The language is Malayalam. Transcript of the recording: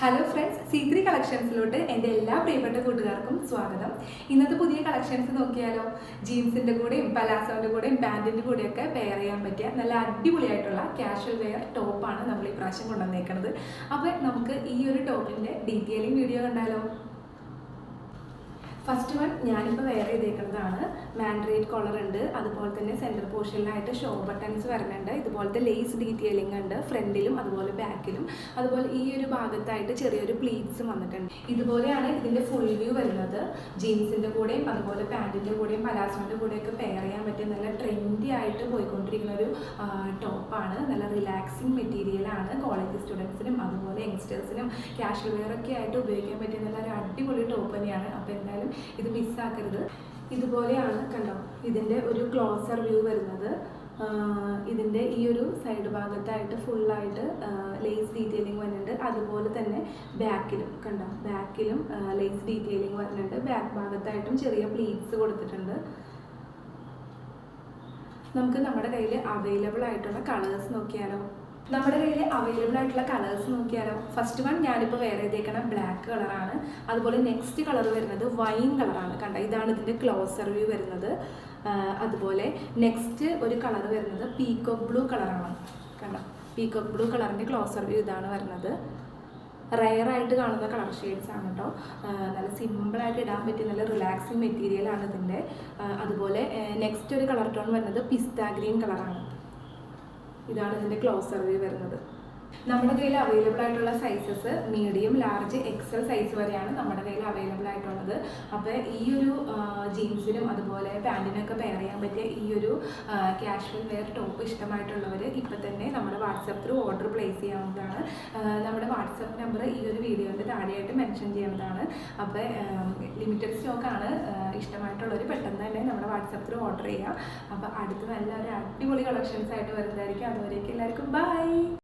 ഹലോ ഫ്രണ്ട്സ് സി ത്രീ കളക്ഷൻസിലോട്ട് എന്റെ എല്ലാ പ്രിയപ്പെട്ട കൂട്ടുകാർക്കും സ്വാഗതം. ഇന്നത്തെ പുതിയ കളക്ഷൻസ് നോക്കിയാലോ? ജീൻസിന്റെ കൂടെയും പലാസോന്റെ കൂടെയും പാന്റിന്റെ കൂടെയൊക്കെ പെയർ ചെയ്യാൻ പറ്റിയ നല്ല അടിപൊളിയായിട്ടുള്ള ക്യാഷ്വൽ വെയർ ടോപ്പാണ് നമ്മൾ ഈ പ്രാവശ്യം കൊണ്ടുവന്നേക്കുന്നത് അപ്പോൾ നമുക്ക് ഈ ഒരു ടോപ്പിന്റെ ഡീറ്റെയിലിംഗ് വീഡിയോ കണ്ടാലോ? ഫസ്റ്റ് വൺ ഞാനിപ്പോൾ വെയർ ചെയ്തേക്കുന്നതാണ്. മാൻഡ്രേറ്റ് കോളർ ഉണ്ട്. അതുപോലെ തന്നെ സെന്റർ പോർഷനിലായിട്ട് ഷോ ബട്ടൺസ് വരുന്നുണ്ട്. ഇതുപോലത്തെ ലേസ് ഡീറ്റെയിലിംഗ് ഉണ്ട്. ഫ്രണ്ടിലും അതുപോലെ ബാക്കിലും അതുപോലെ ഈ ഒരു ഭാഗത്തായിട്ട് ചെറിയൊരു പ്ലീറ്റ്സും വന്നിട്ടുണ്ട്. ഇതുപോലെയാണ് ഇതിന്റെ ഫുൾ വ്യൂ വരുന്നത്. ജീൻസിന്റെ കൂടെയും അതുപോലെ പാന്റിന്റെ കൂടെയും പലാസോന്റെ കൂടെയൊക്കെ പെയർ ചെയ്യാൻ പറ്റിയ നല്ല ട്രെൻഡി ആയിട്ട് പോയിക്കൊണ്ടിരിക്കുന്ന ഒരു ടോപ്പാണ് നല്ല റിലാക്സിങ് മെറ്റീരിയലാണ് കോളേജ് സ്റ്റുഡൻസിനും അതുപോലെ യങ്സ്റ്റേഴ്സിനും ക്യാഷ്വൽ വെയർ ഒക്കെ ആയിട്ട് ഉപയോഗിക്കാൻ പറ്റിയ നല്ല ഒരു അടിപൊളി ടോപ്പ് തന്നെയാണ്. അപ്പോൾ എന്തായാലും ഇത് മിസ്സാക്കരുത്. ഇതുപോലെയാണ് കണ്ടോ? ഇതിന്റെ ഒരു ക്ലോസർ വ്യൂ വരുന്നത്. ഇതിന്റെ ഈ ഒരു സൈഡ് ഭാഗത്തായിട്ട് ഫുള്ളായിട്ട് ലേസ് ഡീറ്റെയിലിംഗ് വരുന്നുണ്ട്. അതുപോലെ തന്നെ ബാക്കിലും കണ്ടോ? ബാക്കിലും ലേസ് ഡീറ്റെയിലിംഗ് വരുന്നുണ്ട്. ബാക്ക് ഭാഗത്തായിട്ടും ചെറിയ പ്ലീറ്റ്സ് കൊടുത്തിട്ടുണ്ട്. നമുക്ക് നമ്മുടെ കയ്യിൽ അവൈലബിൾ ആയിട്ടുള്ള കളേഴ്സ് നോക്കിയാലോ? നമ്മുടെ കയ്യിൽ അവൈലബിൾ ആയിട്ടുള്ള കളേഴ്സ് നോക്കിയാലോ? ഫസ്റ്റ് വൺ ഞാനിപ്പോൾ വേറെ ചെയ്തേക്കണ ബ്ലാക്ക് കളറാണ് അതുപോലെ നെക്സ്റ്റ് കളർ വരുന്നത് വൈൻ കളറാണ് കണ്ട? ഇതാണ് ഇതിന്റെ ക്ലോസർ വ്യൂ വരുന്നത്. അതുപോലെ നെക്സ്റ്റ് ഒരു കളർ വരുന്നത് പീക്കോക്ക് ബ്ലൂ കളറാണ് കണ്ട? പീക്കോക്ക് ബ്ലൂ കളറിന്റെ ക്ലോസർ വ്യൂ ഇതാണ് വരുന്നത്. റയർ ആയിട്ട് കാണുന്ന കളർ ഷെയ്ഡ്സ് ആണ് കേട്ടോ നല്ല സിമ്പിളായിട്ട് ഇടാൻ പറ്റിയ നല്ല റിലാക്സിങ് മെറ്റീരിയലാണ് ഇതിന്റെ അതുപോലെ നെക്സ്റ്റ് ഒരു കളർ ടോൺ വരുന്നത് പിസ്ത ഗ്രീൻ കളറാണ് ഇതാണ് ഇതിന്റെ ക്ലോസ് സർവേ വരുന്നത്. നമ്മുടെ കയ്യിൽ അവൈലബിൾ ആയിട്ടുള്ള sizes medium large XL size വരെയാണ് നമ്മുടെ കയ്യിൽ അവൈലബിൾ ആയിട്ടുള്ളത്. അപ്പോൾ ഈ ഒരു ജീൻസിനും അതുപോലെ പാന്റിനൊക്കെ പെയർ ചെയ്യാൻ പറ്റിയ ഈ ഒരു ക്യാഷ്വൽ വെയർ ടോപ്പ് ഇഷ്ടമായിട്ടുള്ളവർ ഇപ്പം തന്നെ നമ്മുടെ വാട്സപ്പ് ത്രൂ ഓർഡർ പ്ലേസ് ചെയ്യാവുന്നതാണ്. നമ്മുടെ വാട്സപ്പ് നമ്പർ ഈ ഒരു വീഡിയോന്റെ താഴെയായിട്ട് മെൻഷൻ ചെയ്യുന്നതാണ് അപ്പോൾ ലിമിറ്റഡ് സ്റ്റോക്കാണ് ഇഷ്ടമായിട്ടുള്ളവർ പെട്ടെന്ന് തന്നെ നമ്മുടെ വാട്സപ്പ് ത്രൂ ഓർഡർ ചെയ്യുക അപ്പോൾ അടുത്ത് നല്ല ഒരു അടിപൊളി കളക്ഷൻസ് ആയിട്ട് വരുന്നതായിരിക്കും. അതുവരേക്കും എല്ലാവർക്കും ബൈ.